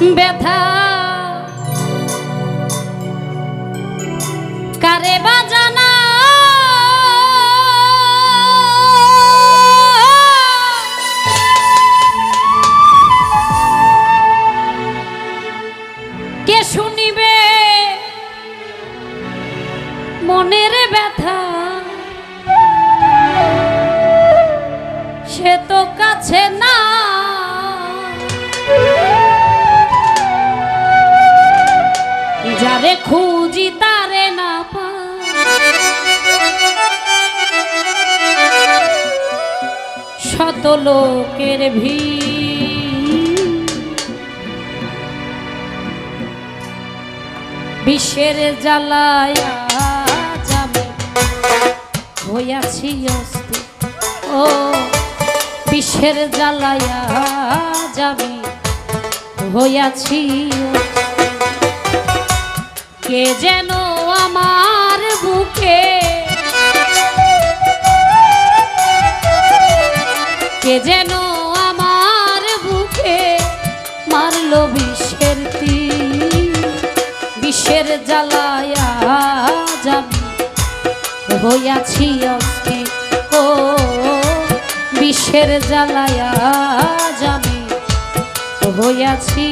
ব্যথা। কারে বাজানা কে শুনিবে? মনের ব্যথা। সে তো কাছে না। যারে খুঁজি, তারে না। শত লোকের ভিড় বিশ্বের জ্বালায় যাবে হইয়াছি অস্থির ও বিশ্বের জ্বালায়া যাবে হইয়াছি অস্থির। কে যেন আমার বুকে? কে যেন আমার বুকে মারলো বিশ্বের তীর বিশ্বের জ্বালায়া যাবি হইয়াছি অস্থি ও বিশ্বের জ্বালায়া যাবি হইয়াছি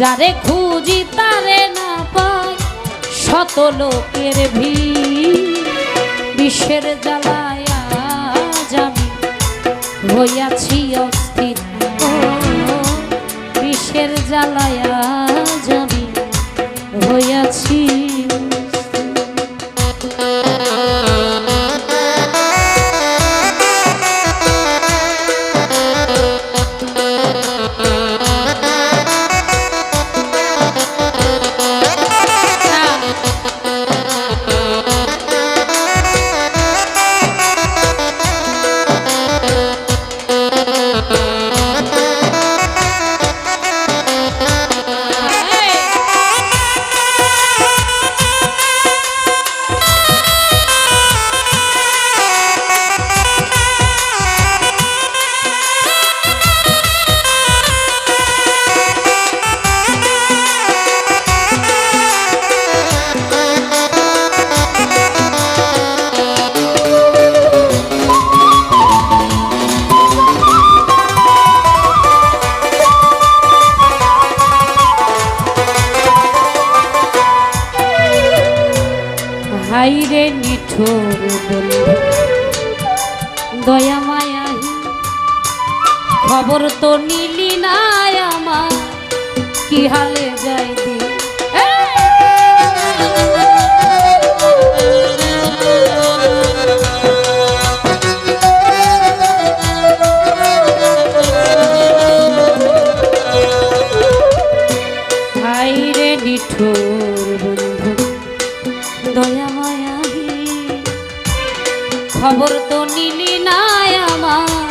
যারে খুঁজি তারে না পাই। শত লোকের ভিড় বিশ্বের জ্বালায়া জমি হইয়াছি অস্থির। বিশ্বের জ্বালায় জ্বালায়া যাবি হইয়াছি বন্ধু দয়া মায়া খবর তো নিলি না আমার। কি হালে খবর তো নিলি নাই আমার।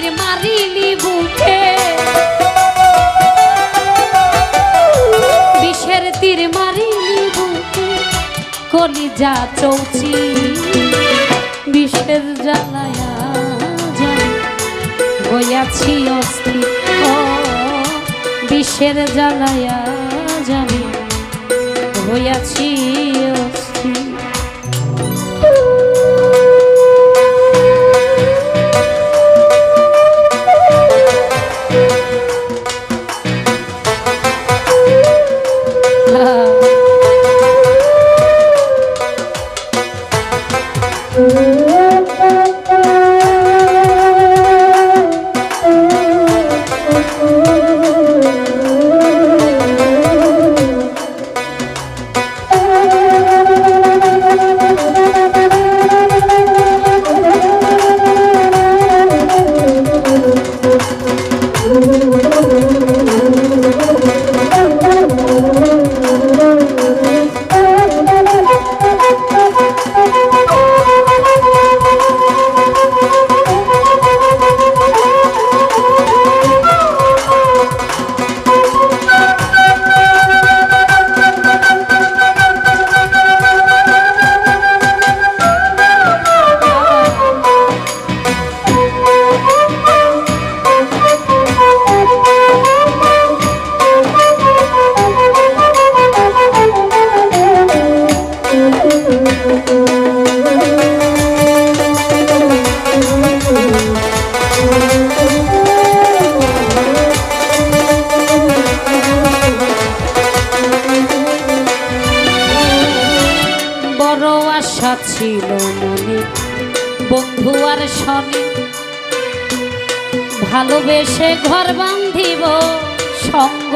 তীর মারিলি বুকে। বিষের তীর মারিলি বুকে। কলিজা চৌচি, বিষের জ্বালায়া হইয়াছি অস্তিত্ব বিষের জ্বালায়া জানি হইয়াছি Ha ha ha. আশা ছিল মনে। বন্ধু আর স্বামী ভালোবেসে ঘর বান্ধিব সঙ্গ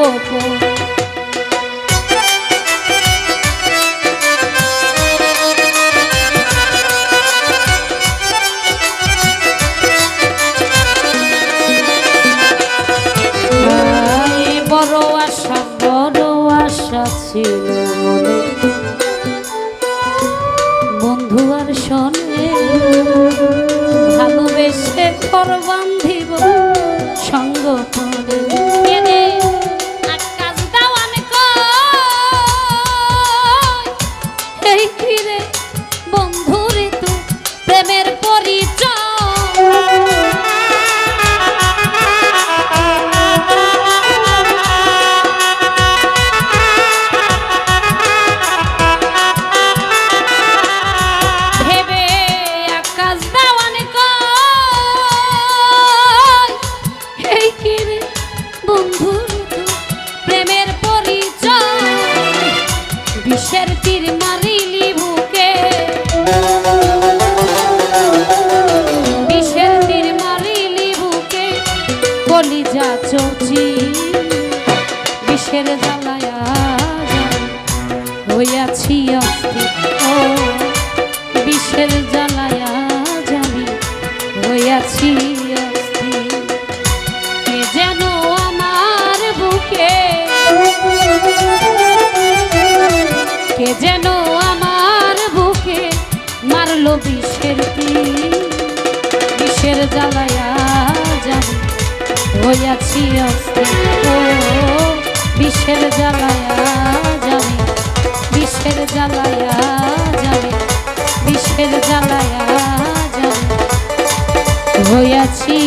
হইয়াছি অস্তে ও বিষের জ্বালায়া জানি বিষের জ্বালায়া জানি জ্বালায়া জানি হইয়াছি